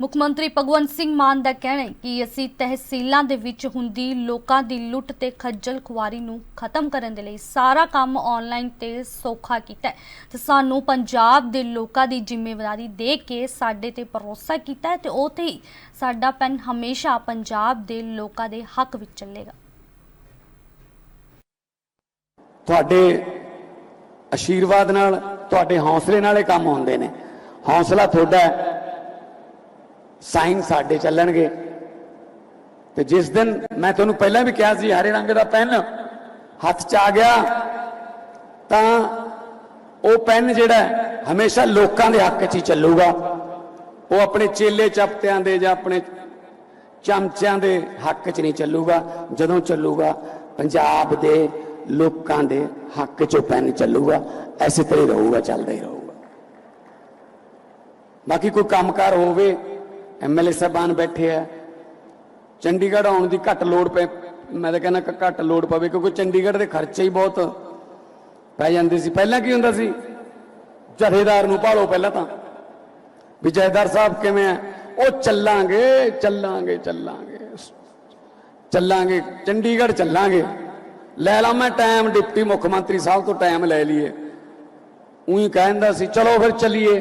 ਮੁੱਖ ਮੰਤਰੀ ਭਗਵੰਤ ਸਿੰਘ ਮਾਨ ਦਾ ਕਹਿਣਾ ਹੈ ਕਿ ਅਸੀਂ ਤਹਿਸੀਲਾਂ ਦੇ ਵਿੱਚ ਹੁੰਦੀ ਲੋਕਾਂ ਦੀ ਲੁੱਟ ਤੇ ਖੱਜਲ ਖੁਆਰੀ ਨੂੰ ਖਤਮ ਕਰਨ ਦੇ ਲਈ ਸਾਰਾ ਕੰਮ ਆਨਲਾਈਨ ਤੇ ਸੌਖਾ ਕੀਤਾ ਹੈ। ਤੇ ਸਾਨੂੰ ਪੰਜਾਬ ਦੇ ਲੋਕਾਂ ਦੀ ਜ਼ਿੰਮੇਵਾਰੀ ਦੇ ਕੇ ਸਾਡੇ ਤੇ ਭਰੋਸਾ ਕੀਤਾ ਹੈ ਤੇ ਉਹ ਹੀ ਸਾਡਾ ਪੈਨ ਹਮੇਸ਼ਾ ਪੰਜਾਬ ਦੇ ਲੋਕਾਂ ਦੇ ਹੱਕ ਵਿੱਚ ਚੱਲੇਗਾ। ਤੁਹਾਡੇ ਆਸ਼ੀਰਵਾਦ ਨਾਲ, ਤੁਹਾਡੇ ਹੌਸਲੇ ਨਾਲ ਇਹ ਕੰਮ ਹੁੰਦੇ ਨੇ। ਹੌਸਲਾ ਤੁਹਾਡਾ ਸਾਈਨ ਸਾਡੇ ਚੱਲਣਗੇ। ਤੇ ਜਿਸ ਦਿਨ ਮੈਂ ਤੁਹਾਨੂੰ ਪਹਿਲਾਂ ਵੀ ਕਿਹਾ ਸੀ, ਹਰੇ ਰੰਗ ਦਾ ਪੈਨ ਹੱਥ 'ਚ ਆ ਗਿਆ, ਤਾਂ ਉਹ ਪੈਨ ਜਿਹੜਾ ਹਮੇਸ਼ਾ ਲੋਕਾਂ ਦੇ ਹੱਕ 'ਚ ਹੀ ਚੱਲੂਗਾ। ਉਹ ਆਪਣੇ ਚੇਲੇ ਚਪਤਿਆਂ ਦੇ ਜਾਂ ਆਪਣੇ ਚਮਚਿਆਂ ਦੇ ਹੱਕ 'ਚ ਨਹੀਂ ਚੱਲੂਗਾ। ਜਦੋਂ ਚੱਲੂਗਾ, ਪੰਜਾਬ ਦੇ ਲੋਕਾਂ ਦੇ ਹੱਕ 'ਚ ਉਹ ਪੈਨ ਚੱਲੂਗਾ। ਐਸੇ ਤਰ੍ਹਾਂ ਹੀ ਰਹੂਗਾ, ਚੱਲਦਾ ਹੀ ਰਹੂਗਾ। ਬਾਕੀ ਕੋਈ ਕੰਮਕਾਰ ਹੋਵੇ ਐਮਐਲਏ ਸਾਹਿਬਾਨ ਬੈਠੇ ਆ। ਚੰਡੀਗੜ੍ਹ ਆਉਣ ਦੀ ਘੱਟ ਲੋੜ ਪੈ ਮੈਂ ਤਾਂ ਕਹਿੰਦਾ ਘੱਟ ਲੋੜ ਪਵੇ ਕਿਉਂਕਿ ਚੰਡੀਗੜ੍ਹ ਦੇ ਖਰਚੇ ਹੀ ਬਹੁਤ ਪੈ ਜਾਂਦੇ ਸੀ। ਪਹਿਲਾਂ ਕੀ ਹੁੰਦਾ ਸੀ? ਜਥੇਦਾਰ ਨੂੰ ਭਾਲੋ ਪਹਿਲਾਂ ਤਾਂ। ਵੀ ਜਥੇਦਾਰ ਸਾਹਿਬ ਕਿਵੇਂ ਆ? ਉਹ ਚੱਲਾਂਗੇ ਚੱਲਾਂਗੇ ਚੱਲਾਂਗੇ। ਚੱਲਾਂਗੇ, ਚੰਡੀਗੜ੍ਹ ਚੱਲਾਂਗੇ। ਲੈ ਲਾ ਮੈਂ ਟਾਈਮ, ਡਿਪਟੀ ਮੁੱਖ ਮੰਤਰੀ ਸਾਹਿਬ ਤੋਂ ਟਾਈਮ ਲੈ ਲਈਏ। ਉਹੀ ਕਹਿੰਦਾ ਸੀ, ਚਲੋ ਫਿਰ ਚੱਲੀਏ।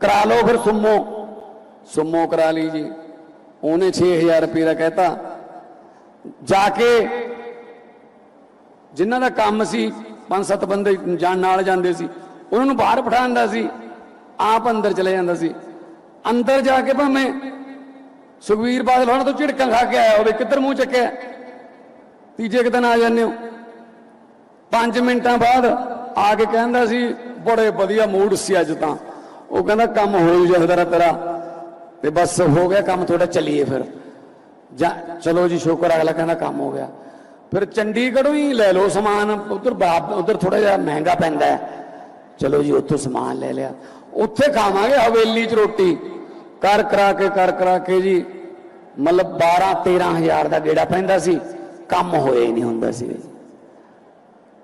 ਕਰਾ ਲਓ ਫਿਰ ਸੁਮੋ। ਸੁਮੋ ਕਰਾ ਲਈ ਜੀ। ਉਹਨੇ 6000 ਰੁਪਏ ਦਾ ਕਹਿਤਾ। ਜਾ ਕੇ ਜਿਨ੍ਹਾਂ ਦਾ ਕੰਮ ਸੀ, ਪੰਜ ਸੱਤ ਬੰਦੇ ਜਾਣ ਨਾਲ ਜਾਂਦੇ ਸੀ, ਉਹਨਾਂ ਨੂੰ ਬਾਹਰ ਬਿਠਾਉਂਦਾ ਸੀ। ਆਪ ਅੰਦਰ ਚਲੇ ਜਾਂਦਾ ਸੀ। ਅੰਦਰ ਜਾ ਕੇ ਭਾਵੇਂ ਸੁਖਵੀਰ ਬਾਦਲ ਉਹਨਾਂ ਤੋਂ ਝਿੜਕਾਂ ਖਾ ਕੇ ਆਇਆ ਹੋਵੇ, ਕਿੱਧਰ ਮੂੰਹ ਚੱਕਿਆ? ਤੀਜੇ ਕੁ ਦਿਨ ਆ ਜਾਂਦੇ ਹੋ। 5 ਮਿੰਟਾਂ ਬਾਅਦ ਆ ਕੇ ਕਹਿੰਦਾ ਸੀ, ਬੜੇ ਵਧੀਆ ਮੂਡ ਸੀ ਅੱਜ ਤਾਂ। ਉਹ ਕਹਿੰਦਾ, ਕੰਮ ਹੋ ਜਾਂਦਾ ਤੇਰਾ। ਤੇ ਬਸ ਹੋ ਗਿਆ ਕੰਮ, ਤੁਹਾਡਾ ਚੱਲੀਏ ਫਿਰ। ਜਾ ਚਲੋ ਜੀ, ਸ਼ੁਕਰ, ਅਗਲਾ ਕਹਿੰਦਾ ਕੰਮ ਹੋ ਗਿਆ। ਫਿਰ ਚੰਡੀਗੜ੍ਹੋਂ ਹੀ ਲੈ ਲਓ ਸਮਾਨ, ਉਧਰ ਬਾਪ ਉਧਰ ਥੋੜਾ ਜਿਹਾ ਮਹਿੰਗਾ ਪੈਂਦਾ ਹੈ। ਚਲੋ ਜੀ, ਉੱਥੋਂ ਸਮਾਨ ਲੈ ਲਿਆ। ਉੱਥੇ ਖਾਵਾਂਗੇ ਹਵੇਲੀ 'ਚ ਰੋਟੀ। ਕਰ ਕਰਾ ਕੇ ਕਰ ਕਰਾ ਕੇ ਜੀ, ਮਤਲਬ 12 13000 ਦਾ ਗੇੜਾ ਪੈਂਦਾ ਸੀ। ਕੰਮ ਹੋਏ ਨਹੀਂ ਹੁੰਦਾ ਸੀ।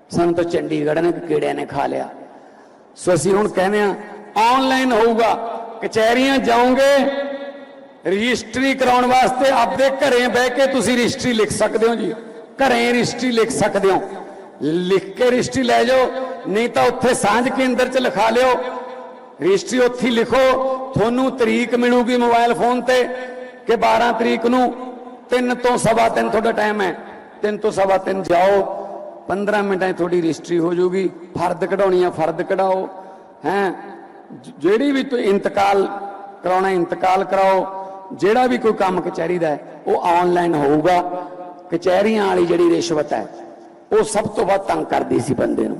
ਸਾਨੂੰ ਤਾਂ ਚੰਡੀਗੜ੍ਹ ਨੇ ਕੀੜਿਆਂ ਨੇ ਖਾ ਲਿਆ। ਸੋ ਅਸੀਂ ਹੁਣ ਕਹਿੰਦੇ ਆ ਆਨਲਾਈਨ ਹੋਊਗਾ। ਕਚਹਿਰੀਆਂ ਜਾਓਗੇ ਰਜਿਸਟਰੀ ਕਰਾਉਣ ਵਾਸਤੇ ਆਪਦੇ ਘਰੇ ਬਹਿ ਕੇ ਤੁਸੀਂ ਰਜਿਸਟਰੀ ਲਿਖ ਸਕਦੇ ਹੋ ਜੀ। ਘਰੇ ਰਜਿਸਟਰੀ ਲਿਖ ਸਕਦੇ ਹੋ। ਲਿਖ ਕੇ ਰਜਿਸਟਰੀ ਲੈ ਜਾਓ, ਨਹੀਂ ਤਾਂ ਉੱਥੇ ਸਾਂਝ ਕੇਂਦਰ 'ਚ ਲਿਖਾ ਲਿਓ। ਰਜਿਸਟਰੀ ਉੱਥੇ ਲਿਖੋ। ਤੁਹਾਨੂੰ ਤਰੀਕ ਮਿਲੂਗੀ ਮੋਬਾਈਲ ਫੋਨ ਤੇ ਕਿ 12 ਤਰੀਕ ਨੂੰ 3 ਤੋਂ ਸਵਾ 3 ਤੁਹਾਡਾ ਟਾਈਮ ਹੈ। 3 ਤੋਂ ਸਵਾ 3 ਜਾਓ। 15 ਮਿੰਟਾਂ 'ਚ ਤੁਹਾਡੀ ਰਜਿਸਟਰੀ ਹੋ ਜਾਊਗੀ। ਫਰਦ ਕਢਾਉਣੀ ਆ, ਫਰਦ ਕਢਾਓ। ਹੈ? ਜਿਹੜੀ ਵੀ ਤੁਸੀਂ ਇੰਤਕਾਲ ਕਰਾਉਣਾ, ਇੰਤਕਾਲ ਕਰਾਓ। ਜਿਹੜਾ ਵੀ ਕੋਈ ਕੰਮ ਕਚਹਿਰੀ ਦਾ ਉਹ ਆਨਲਾਈਨ ਹੋਊਗਾ। ਕਚਹਿਰੀਆਂ ਵਾਲੀ ਜਿਹੜੀ ਰਿਸ਼ਵਤ ਹੈ, ਉਹ ਸਭ ਤੋਂ ਵੱਧ ਤੰਗ ਕਰਦੀ ਸੀ ਬੰਦੇ ਨੂੰ।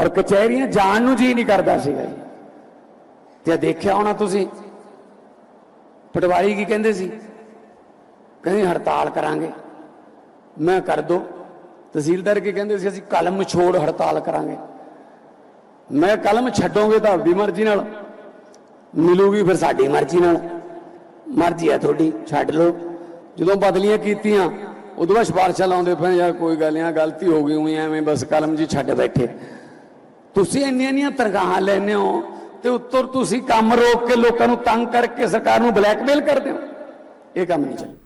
ਔਰ ਕਚਹਿਰੀਆਂ ਜਾਣ ਨੂੰ ਜੀ ਨਹੀਂ ਕਰਦਾ ਸੀਗਾ ਜੀ। ਤੇ ਦੇਖਿਆ ਹੋਣਾ ਤੁਸੀਂ, ਪਟਵਾਰੀ ਕੀ ਕਹਿੰਦੇ ਸੀ? ਕਹਿੰਦੇ, ਹੜਤਾਲ ਕਰਾਂਗੇ। ਮੈਂ ਕਰ ਦੋ। ਤਹਿਸੀਲਦਾਰ ਕੀ ਕਹਿੰਦੇ ਸੀ? ਅਸੀਂ ਕਲਮ ਛੋੜ ਹੜਤਾਲ ਕਰਾਂਗੇ। ਮੈਂ ਕਲਮ ਛੱਡੋਗੇ ਤਾਂ ਆਪਦੀ ਮਰਜ਼ੀ ਨਾਲ, ਮਿਲੂਗੀ ਫਿਰ ਸਾਡੀ ਮਰਜ਼ੀ ਨਾਲ। ਮਰਜ਼ੀ ਹੈ ਤੁਹਾਡੀ, ਛੱਡ ਲਓ। ਜਦੋਂ ਬਦਲੀਆਂ ਕੀਤੀਆਂ, ਉਦੋਂ ਬਾਅਦ ਸਿਫਾਰਸ਼ਾਂ ਲਾਉਂਦੇ ਪਏ ਯਾਰ ਕੋਈ ਗੱਲ ਨਹੀਂ ਗਲਤੀ ਹੋ ਗਈ ਉਹੀ ਐਵੇਂ ਬਸ ਕਲਮ ਜੀ ਛੱਡ ਬੈਠੇ। ਤੁਸੀਂ ਇੰਨੀਆਂ ਇੰਨੀਆਂ ਤਨਖਾਹਾਂ ਲੈਂਦੇ ਹੋ ਤੇ ਉੱਤਰ ਤੁਸੀਂ ਕੰਮ ਰੋਕ ਕੇ ਲੋਕਾਂ ਨੂੰ ਤੰਗ ਕਰਕੇ ਸਰਕਾਰ ਨੂੰ ਬਲੈਕਮੇਲ ਕਰਦੇ ਹੋ। ਇਹ ਕੰਮ ਨਹੀਂ ਚੱਲਦਾ।